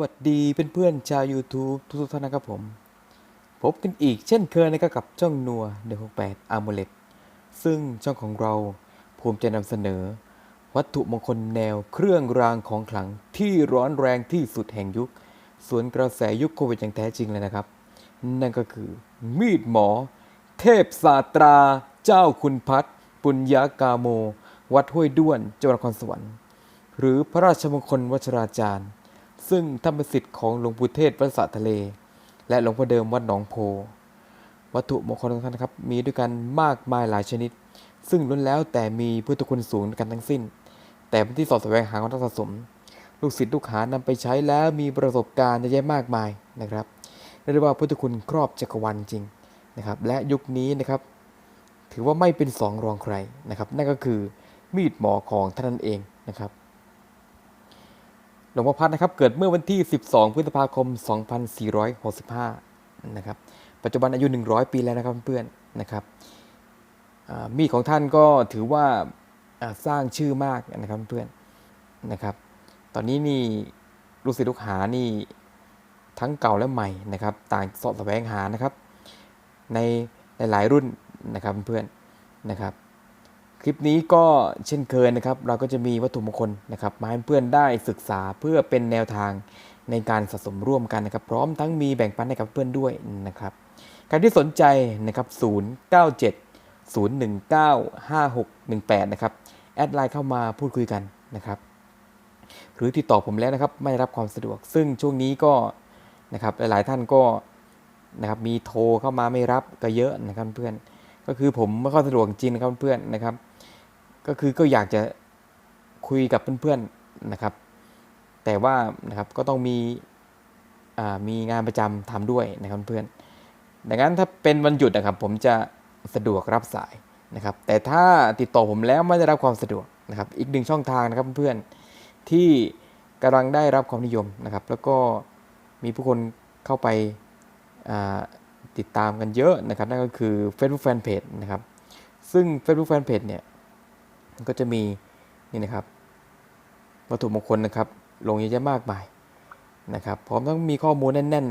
วัสดีเพื่อนๆชาว YouTube ทุกท่านนะครับผม พบกันอีกเช่นเคยนะครับกับช่องนัว168 a m u l e t ซึ่งช่องของเราภูมิใจนำเสนอ วัตถุมงคลแนวเครื่องรางของขลังที่ร้อนแรงที่สุดแห่งยุค สวนกระแสยุคโควิดอย่างแท้จริงเลยนะครับ นั่นก็คือ มีดหมอ เทพศาตรา เจ้าคุณพัฒน์ปุญญากาโม วัดห้วยด้วนจังหวัดนครสวรรค์ หรือพระราชมงคลวัชราจารย์ ซึ่งท่านเป็นสิทธิ์ของหลวงปู่เทศวัดสะทะเล และหลวงพ่อเดิมวัดหนองโพ วัตถุมงคลของท่านนะครับมีด้วยกันมากมายหลายชนิด ซึ่งล้วนแล้วแต่มีพุทธคุณสูงกันทั้งสิ้น แต่เป็นที่สอดแสวงหาของนักสะสม ลูกศิษย์ลูกหานำไปใช้แล้วมีประสบการณ์เยอะแยะมากมายนะครับเรียกได้ว่าพุทธคุณครอบจักรวาลจริงนะครับ และยุคนี้นะครับ ถือว่าไม่เป็นสองรองใครนะครับ นั่นก็คือมีดหมอของท่านนั่นเองนะครับ หลวงพ่อพัดนะครับ เกิดเมื่อวันที่ 12 พฤษภาคม 2465 นะครับ ปัจจุบันอายุ 100 ปีแล้วนะครับเพื่อนๆนะครับมีดของท่านก็ถือว่าสร้างชื่อมากนะครับเพื่อนนะครับ ตอนนี้นี่ลูกศิษย์ลูกหานี่ทั้งเก่าและใหม่นะครับ ต่างสอบแสวงหานะครับ ในหลายรุ่นนะครับเพื่อนนะครับ คลิปนี้ก็เช่นเคยนะครับ เราก็จะมีวัตถุมงคลนะครับมาให้เพื่อนได้ศึกษาเพื่อเป็นแนวทางในการสะสมร่วมกันนะครับ พร้อมทั้งมีแบ่งปันให้กับเพื่อนด้วยนะครับใครที่สนใจนะครับ 097 019 5618 นะครับ แอดไลน์เข้ามาพูดคุยกันนะครับ หรือติดต่อผมแล้วนะครับ ไม่รับความสะดวก ซึ่งช่วงนี้ก็นะครับหลายๆท่านก็นะครับมีโทรเข้ามาไม่รับก็เยอะนะครับเพื่อนก็คือผมไม่ค่อยสะดวกจริงนะครับเพื่อนนะครับ ก็คือก็อยากจะคุยกับเพื่อนๆนะครับ แต่ว่านะครับก็ต้องมีมีงานประจำทำด้วยนะครับเพื่อนดังนั้นถ้าเป็นวันหยุดนะครับ ผมจะสะดวกรับสายนะครับ แต่ถ้าติดต่อผมแล้วไม่ได้รับความสะดวกนะครับ อีกหนึ่งช่องทางนะครับเพื่อนๆที่กำลังได้รับความนิยมนะครับ แล้วก็มีผู้คนเข้าไปติดตามกันเยอะนะครับ นั่นก็คือ Facebook Fanpage นะครับ ซึ่ง Facebook Fanpage เนี่ย ก็จะมีนี่นะครับวัตถุมงคลนะครับ ลงเยอะแยะมากมายนะครับพร้อมทั้งมีข้อมูลแน่น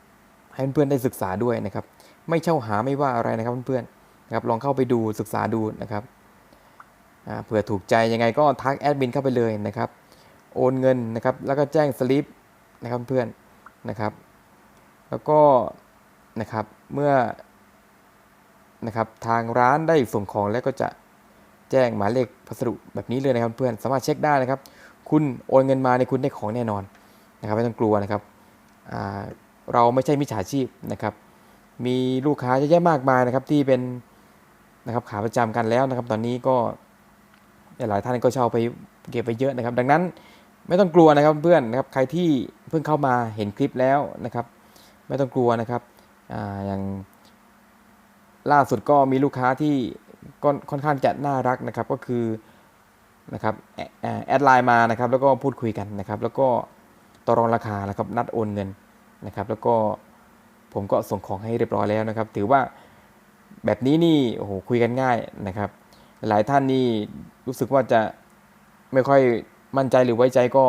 ๆ ให้เพื่อนๆได้ศึกษาด้วยนะครับ ไม่เช่าหาไม่ว่าอะไรนะครับเพื่อนๆนะครับลองเข้าไปดูศึกษาดูนะครับเผื่อถูกใจยังไงก็ทักแอดมินเข้าไปเลยนะครับ โอนเงินนะครับแล้วก็แจ้งสลิปนะครับเพื่อนนะครับ แล้วก็นะครับเมื่อนะครับทางร้านได้ส่งของแล้วก็จะ แจ้งหมายเลขพัสดุแบบนี้เลยนะครับเพื่อนสามารถเช็คได้นะครับ คุณโอนเงินมาในคุณได้ของแน่นอนนะครับไม่ต้องกลัวนะครับเราไม่ใช่มิจฉาชีพนะครับ มีลูกค้าเยอะแยะมากมายนะครับที่เป็นนะครับขาประจำกันแล้วนะครับ ตอนนี้ก็หลายท่านก็เช่าไปเก็บไปเยอะนะครับ ดังนั้นไม่ต้องกลัวนะครับเพื่อนนะครับใครที่เพิ่งเข้ามาเห็นคลิปแล้วนะครับ ไม่ต้องกลัวนะครับออย่างล่าสุดก็มีลูกค้าที่ ก็ค่อนข้างจะน่ารักนะครับก็คือนะครับแอดไลน์มานะครับแล้วก็พูดคุยกันนะครับ แล้วก็ต่อรองราคานะครับนัดโอนเงินนะครับ แล้วก็ผมก็ส่งของให้เรียบร้อยแล้วนะครับ ถือว่าแบบนี้นี่โอ้โหคุยกันง่ายนะครับ หลายท่านนี่รู้สึกว่าจะไม่ค่อยมั่นใจหรือไว้ใจก็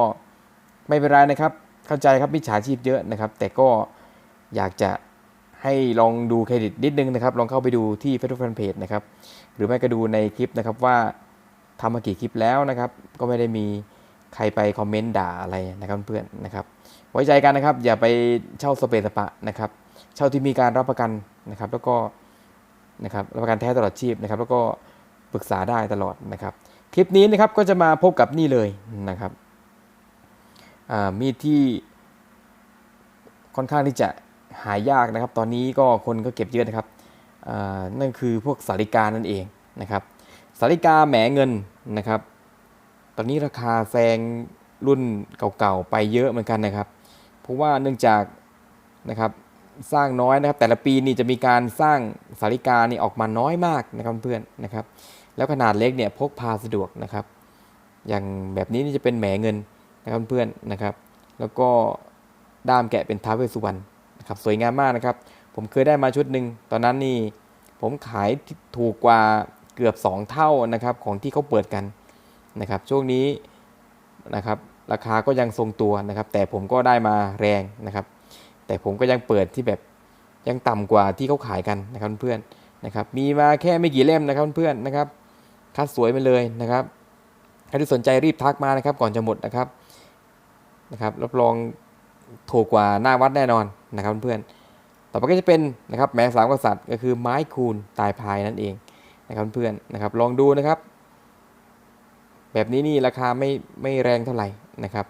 ไม่เป็นไรนะครับ เข้าใจครับมิจฉาชีพเยอะนะครับ แต่ก็อยากจะให้ลองดูเครดิตนิดนึงนะครับ ลองเข้าไปดูที่ Facebook Fanpage นะครับ หรือไม่ก็ดูในคลิปนะครับว่าทำมากี่คลิปแล้วนะครับ ก็ไม่ได้มีใครไปคอมเมนต์ด่าอะไรนะครับเพื่อนนะครับ ไว้ใจกันนะครับ อย่าไปเช่าสเปรสปะนะครับ เช่าที่มีการรับประกันนะครับ แล้วก็นะครับรับประกันแท้ตลอดชีพนะครับ แล้วก็ปรึกษาได้ตลอดนะครับ คลิปนี้นะครับก็จะมาพบกับนี่เลยนะครับอ่ามีดที่ค่อนข้างที่จะหายากนะครับ ตอนนี้ก็คนก็เก็บเยอะนะครับ นั่นคือพวกสาริกานั่นเองนะครับสาริกาแหมเงินนะครับ ตอนนี้ราคาแซงรุ่นเก่าๆไปเยอะเหมือนกันนะครับ เพราะว่าเนื่องจากนะครับสร้างน้อยนะครับ แต่ละปีนี่จะมีการสร้างสาริกานี่ออกมาน้อยมากนะครับเพื่อนนะครับ แล้วขนาดเล็กเนี่ยพกพาสะดวกนะครับ อย่างแบบนี้นี่จะเป็นแหมเงินนะครับเพื่อนนะครับ แล้วก็ด้ามแกะเป็นท้าวเวสสุวรรณนะครับสวยงามมากนะครับ ผมเคยได้มาชุดหนึ่งตอนนั้นนี่ผมขายถูกกว่าเกือบ 2 เท่านะครับของที่เขาเปิดกันนะครับ ช่วงนี้นะครับราคาก็ยังทรงตัวนะครับ แต่ผมก็ได้มาแรงนะครับ แต่ผมก็ยังเปิดที่แบบยังต่ำกว่าที่เขาขายกันนะครับเพื่อนนะครับมีมาแค่ไม่กี่เล่มนะครับเพื่อนนะครับคัดสวยไปเลยนะครับใครที่สนใจรีบทักมานะครับ ก่อนจะหมดนะครับนะครับรับรองถูกกว่าหน้าวัดแน่นอนนะครับเพื่อน ต่อไปก็จะเป็นนะครับแม้สามกษัตริย์ก็คือไม้คูณตายพายนั่นเองนะครับเพื่อนนะครับลองดูนะครับ แบบนี้นี่ราคาไม่ไม่แรงเท่าไหร่นะครับ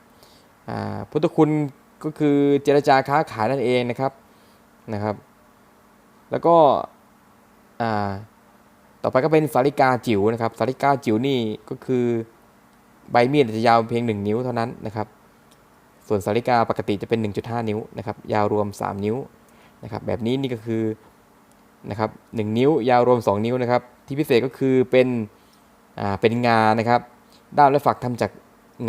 พุทธคุณก็คือเจรจาค้าขายนั่นเองนะครับนะครับ แล้วก็ต่อไปก็เป็นสาริกาจิ๋วนะครับสาริกาจิ๋วนี่ก็คือใบมีดจะยาวเพียง 1 นิ้วเท่านั้นนะครับ ส่วนสาริกาปกติจะเป็น 1.5 นิ้วนะครับ ยาวรวม 3 นิ้ว นะครับแบบนี้นี่ก็คือนะครับหนิ้วยาวรวม 2 นิ้วนะครับ ที่พิเศษก็คือเป็นอ่าเป็นงานะครับ ด้ามและฝักทำจาก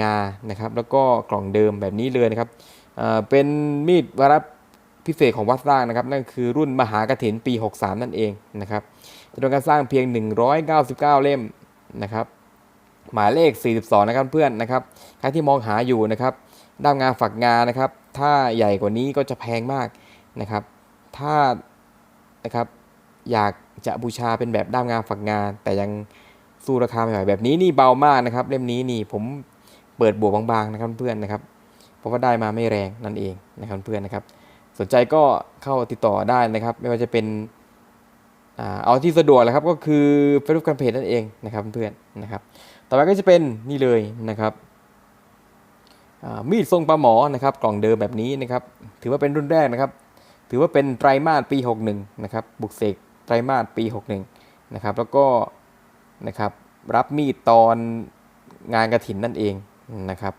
งานะครับ แล้วก็กล่องเดิมแบบนี้เลยนะครับเป็นมีดวาระพิเศษของวัดสร้างนะครับ นั่นคือรุ่นมหากถินปี 63 นั่นเองนะครับจำนวนการสร้างเพียง 199 เล่มนะครับหมายเลข 42 นะครับเพื่อนนะครับใครที่มองหาอยู่นะครับด้ามงาฝักงานะครับ ถ้าใหญ่กว่านี้ก็จะแพงมากนะครับ ถ้านะครับอยากจะบูชาเป็นแบบด้ามงาฝักงาน แต่ยังสู้ราคาไม่ไหวแบบนี้นี่เบามากนะครับ เล่มนี้นี่ผมเปิดบวกบางๆนะครับเพื่อนนะครับ เพราะว่าได้มาไม่แรงนั่นเองนะครับเพื่อนนะครับ สนใจก็เข้าติดต่อได้นะครับ ไม่ว่าจะเป็นเอาที่สะดวกแหละครับก็คือ Facebook การเพจนั่นเองนะครับเพื่อนนะครับ ต่อไปก็จะเป็นนี่เลยนะครับมีดทรงปลาหมอนะครับ กล่องเดิมแบบนี้นะครับ ถือว่าเป็นรุ่นแรกนะครับ ถือว่าเป็นไตรมาสปี 61 นะครับ บุกเสกไตรมาสปี 61 นะครับ แล้วก็นะครับรับมีดตอนงานกระถินนั่นเองนะครับ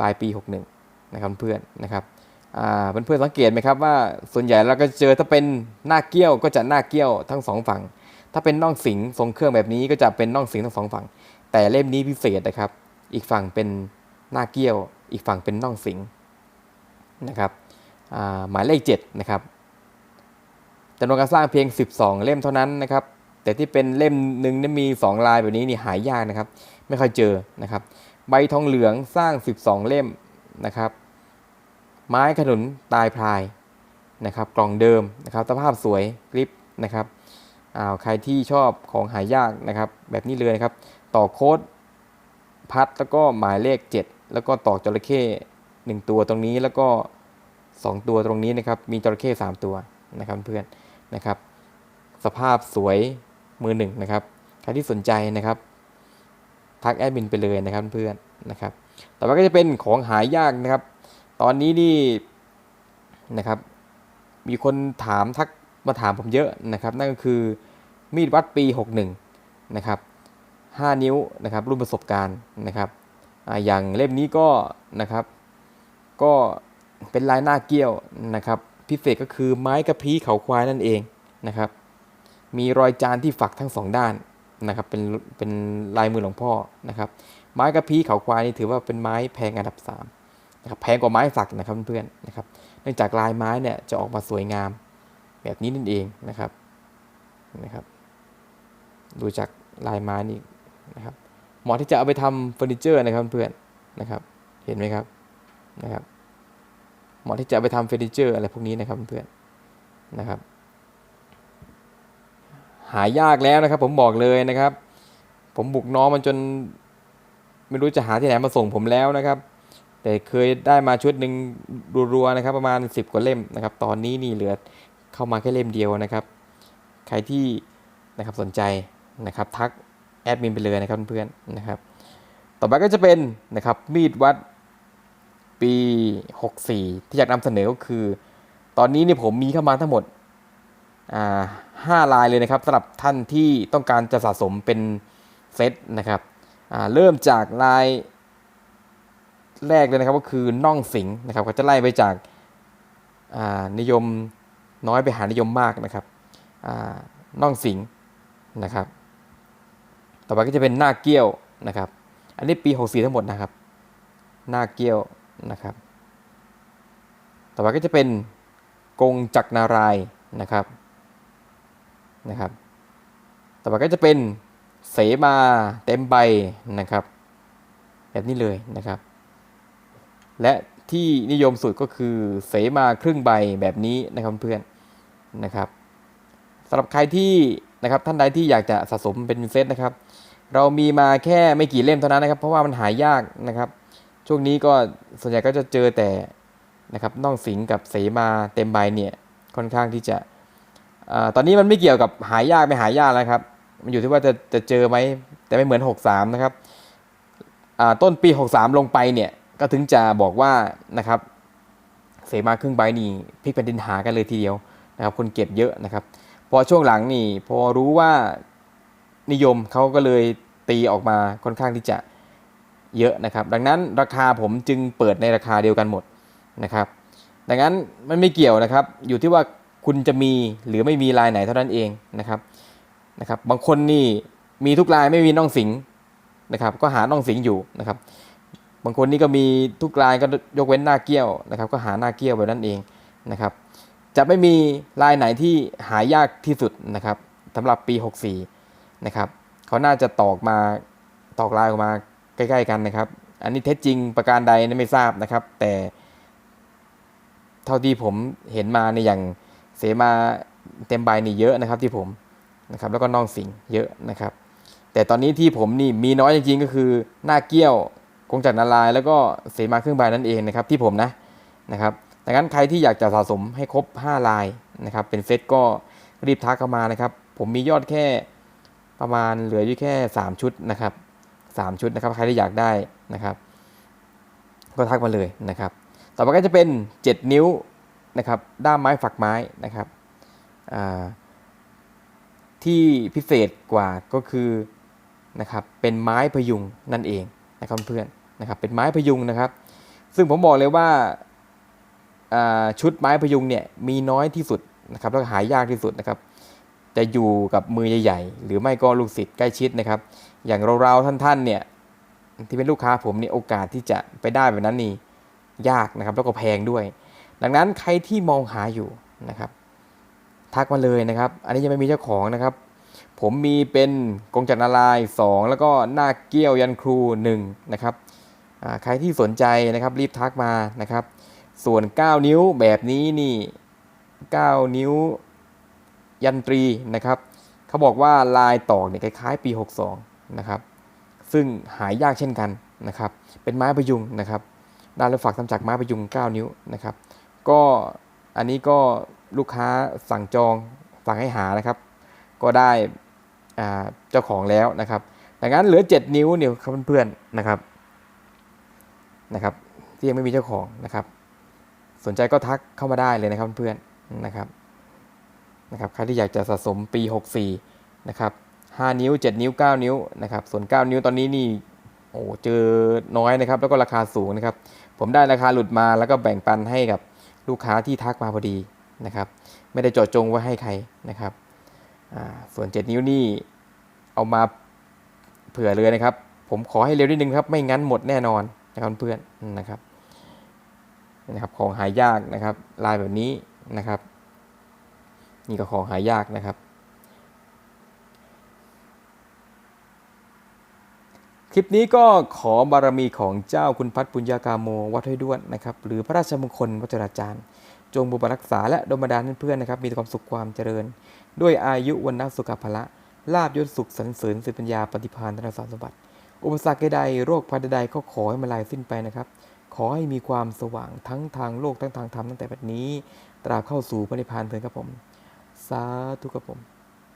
ปลายปี 61 นะครับเพื่อนนะครับเพื่อนเพื่อนสังเกตไหมครับว่าส่วนใหญ่เราก็เจอถ้าเป็นหน้าเกี้ยวก็จะหน้าเกี้ยวทั้งสองฝั่ง ถ้าเป็นน่องสิงทรงเครื่องแบบนี้ก็จะเป็นน่องสิงทั้งสองฝั่ง แต่เล่มนี้พิเศษนะครับ อีกฝั่งเป็นหน้าเกี้ยว อีกฝั่งเป็นน่องสิงนะครับ หมายเลข7นะครับจำนวนการสร้างเพียง 12 เล่มเท่านั้นนะครับ แต่ที่เป็นเล่มหนึ่งมี 2 ลายแบบนี้นี่หายากนะครับ ไม่ค่อยเจอนะครับ ใบทองเหลืองสร้าง 12 เล่มนะครับ ไม้ขนุนตายพลายนะครับ กล่องเดิมนะครับสภาพสวยกริปนะครับอ้าวใครที่ชอบของหายากนะครับ แบบนี้เลยครับ ต่อโค้ดพัดแล้วก็หมายเลข 7 แล้วก็ตอกจระเข้1ตัวตรงนี้แล้วก็ 2 ตัวตรงนี้นะครับมีจระเข้3ตัวนะครับเพื่อนนะครับ สภาพสวยมือหนึ่งนะครับใครที่สนใจนะครับทักแอดมินไปเลยนะครับเพื่อนนะครับต่อไปก็จะเป็นของหายากนะครับ ตอนนี้นี่นะครับ มีคนถามทักมาถามผมเยอะนะครับ นั่นก็คือมีดวัดปี 61นะครับ5นิ้วนะครับรุ่นประสบการณ์นะครับออย่างเล่มนี้ก็นะครับ ก็ เป็นลายหน้าเกี้ยวนะครับ พิเศษก็คือไม้กระพี้เขาควายนั่นเองนะครับ มีรอยจานที่ฝักทั้งสองด้านนะครับ เป็นเป็นลายมือหลวงพ่อนะครับ ไม้กระพี้เขาควายนี่ถือว่าเป็นไม้แพงอันดับ3นะครับแพงกว่าไม้สักนะครับเพื่อนๆนะครับ เนื่องจากลายไม้เนี่ยจะออกมาสวยงามแบบนี้นั่นเองนะครับนะครับ ดูจากลายไม้นี่นะครับเหมาะที่จะเอาไปทำเฟอร์นิเจอร์นะครับเพื่อนนะครับ เห็นไหมครับนะครับ เหมาะที่จะไปทำเฟอร์นิเจอร์อะไรพวกนี้นะครับเพื่อนนะครับ หายากแล้วนะครับ ผมบอกเลยนะครับ ผมบุกน้องมันจน ไม่รู้จะหาที่ไหนมาส่งผมแล้วนะครับ แต่เคยได้มาชุดหนึ่งรัวๆนะครับ ประมาณ 10 กว่าเล่มนะครับ ตอนนี้นี่เหลือเข้ามาแค่เล่มเดียวนะครับ ใครที่นะครับสนใจนะครับทักแอดมินไปเลยนะครับเพื่อนๆนะครับ ต่อไปก็จะเป็นนะครับมีดวัด ปี 64 ที่อยากนำเสนอก็คือ ตอนนี้นี่ผมมีเข้ามาทั้งหมดห้าลายเลยนะครับสำหรับท่านที่ต้องการจะสะสมเป็นเซตนะครับเริ่มจากลายแรกเลยนะครับก็คือน่องสิงนะครับก็จะไล่ไปจากนิยมน้อยไปหานิยมมากนะครับน่องสิงนะครับ ต่อไปก็จะเป็นหน้าเกี้ยวนะครับ อันนี้ปี 64 ทั้งหมดนะครับ หน้าเกี้ยว นะครับ ต่อไปก็จะเป็นกงจักรนารายนะครับนะครับ ต่อไปก็จะเป็นเสมาเต็มใบนะครับ แบบนี้เลยนะครับ และที่นิยมสุดก็คือเสมาครึ่งใบแบบนี้นะครับเพื่อนนะครับสำหรับใครที่นะครับท่านใดที่อยากจะสะสมเป็นเซตนะครับ เรามีมาแค่ไม่กี่เล่มเท่านั้นนะครับ เพราะว่ามันหายากนะครับ ช่วงนี้ก็ส่วนใหญ่ก็จะเจอแต่นะครับน่องสิงกับเสมาเต็มใบเนี่ยค่อนข้างที่จะอตอนนี้มันไม่เกี่ยวกับหายากไม่หายากแล้วครับมันอยู่ที่ว่าจะจะเจอไหมแต่ไม่เหมือน 63 นะครับต้นปี 63 ลงไปเนี่ยก็ถึงจะบอกว่านะครับเสมาครึ่งใบนี่พลิกแผ่นดินหากันเลยทีเดียวนะครับคนเก็บเยอะนะครับพอช่วงหลังนี่พอรู้ว่านิยมเขาก็เลยตีออกมาค่อนข้างที่จะ เยอะนะครับ ดังนั้นราคาผมจึงเปิดในราคาเดียวกันหมดนะครับ ดังนั้นมันไม่เกี่ยวนะครับ อยู่ที่ว่าคุณจะมีหรือไม่มีลายไหนเท่านั้นเองนะครับนะครับ บางคนนี่มีทุกลายไม่มีน่องสิงนะครับ ก็หาน่องสิงอยู่นะครับ บางคนนี่ก็มีทุกลายก็ยกเว้นหน้าเกี้ยวนะครับ ก็หาหน้าเกี้ยวแบบนั้นเองนะครับ จะไม่มีลายไหนที่หายากที่สุดนะครับสำหรับปี 64นะครับเขาน่าจะตอกมาตอกลายออกมา ใกล้ ๆ กันนะครับ อันนี้เท็จจริงประการใดนั้นไม่ทราบนะครับ แต่เท่าที่ผมเห็นมาในอย่างเสมาเต็มใบนี่เยอะนะครับที่ผมนะครับแล้วก็น้องสิงเยอะนะครับ แต่ตอนนี้ที่ผมนี่มีน้อยจริงๆก็คือหน้าเกี้ยวกงจักรนาราย แล้วก็เสมาเครื่องใบนั่นเองนะครับที่ผมนะนะครับดังนั้นใครที่อยากจะสะสมให้ครบ 5 ลายนะครับ เป็นเซตก็รีบทักเข้ามานะครับ ผมมียอดแค่ประมาณเหลืออยู่แค่ 3 ชุดนะครับ 3 ชุดนะครับใครที่อยากได้นะครับ ก็ทักมาเลยนะครับ ต่อไปก็จะเป็น 7 นิ้วนะครับด้ามไม้ฝักไม้นะครับที่พิเศษกว่าก็คือนะครับเป็นไม้พยุงนั่นเองนะครับเพื่อนนะครับเป็นไม้พยุงนะครับ ซึ่งผมบอกเลยว่าชุดไม้พยุงเนี่ยมีน้อยที่สุดนะครับแล้วหายากที่สุดนะครับ จะอยู่กับมือใหญ่ ๆ หรือไม่ก็ลูกศิษย์ใกล้ชิดนะครับ อย่างเราๆท่านๆเนี่ยที่เป็นลูกค้าผมเนี่ยโอกาสที่จะไปได้แบบนั้นนี่ยากนะครับแล้วก็แพงด้วย ดังนั้นใครที่มองหาอยู่นะครับทักมาเลยนะครับ อันนี้ยังไม่มีเจ้าของนะครับ ผมมีเป็นกงจักรนารายณ์สองแล้วก็หน้าเกี้ยวยันครูหนึ่งนะครับใครที่สนใจนะครับรีบทักมานะครับ ส่วน 9 นิ้วแบบนี้นี่ 9 นิ้วยันตรีนะครับเขาบอกว่าลายตอกเนี่ยคล้ายๆ ปี 62 นะครับ ซึ่งหายยากเช่นกันนะครับ เป็นไม้พยุงนะครับด้านและฝักทำจากไม้พยุง 9 นิ้วนะครับ ก็อันนี้ก็ลูกค้าสั่งจองสั่งให้หานะครับ ก็ได้เจ้าของแล้วนะครับดังนั้นเหลือ 7 นิ้วเนี่ยครับเพื่อนๆนะครับนะครับ ที่ยังไม่มีเจ้าของนะครับ สนใจก็ทักเข้ามาได้เลยนะครับเพื่อนๆนะครับนะครับใครที่อยากจะสะสมปี 64 นะครับ 5 นิ้ว 7 นิ้ว 9 นิ้วนะครับส่วน 9 นิ้วตอนนี้นี่โอ้เจอน้อยนะครับ แล้วก็ราคาสูงนะครับ ผมได้ราคาหลุดมาแล้วก็แบ่งปันให้กับลูกค้าที่ทักมาพอดีนะครับ ไม่ได้เจาะจงว่าให้ใครนะครับอ่าส่วน 7 นิ้วนี่เอามาเผื่อเลยนะครับ ผมขอให้เร็วนิดนึงครับ ไม่งั้นหมดแน่นอนนะครับเพื่อนนะครับนะครับของหายากนะครับ ลายแบบนี้นะครับ นี่ก็ของหายากนะครับ คลิปนี้ก็ขอบารมีของเจ้าคุณพัฒปุญญากาโมวัดห้วยด้วนนะครับหรือพระราชมงคลวัจราจารย์ จงบุปรักษาและดลบันดาลเพื่อนนะครับมีความสุขความเจริญ ด้วยอายุวันนสุขภละลาบยศสุขสรรเสริญสิทธิปัญญาปฏิภาณธนสารสมบัติ อุปสรรคใดโรคภัยใดก็ขอให้มาลายสิ้นไปนะครับ ขอให้มีความสว่างทั้งทางโลกทั้งทางธรรมตั้งแต่บัดนี้ ตราบเข้าสู่พระนิพพานเถิดครับผม สาธุครับผม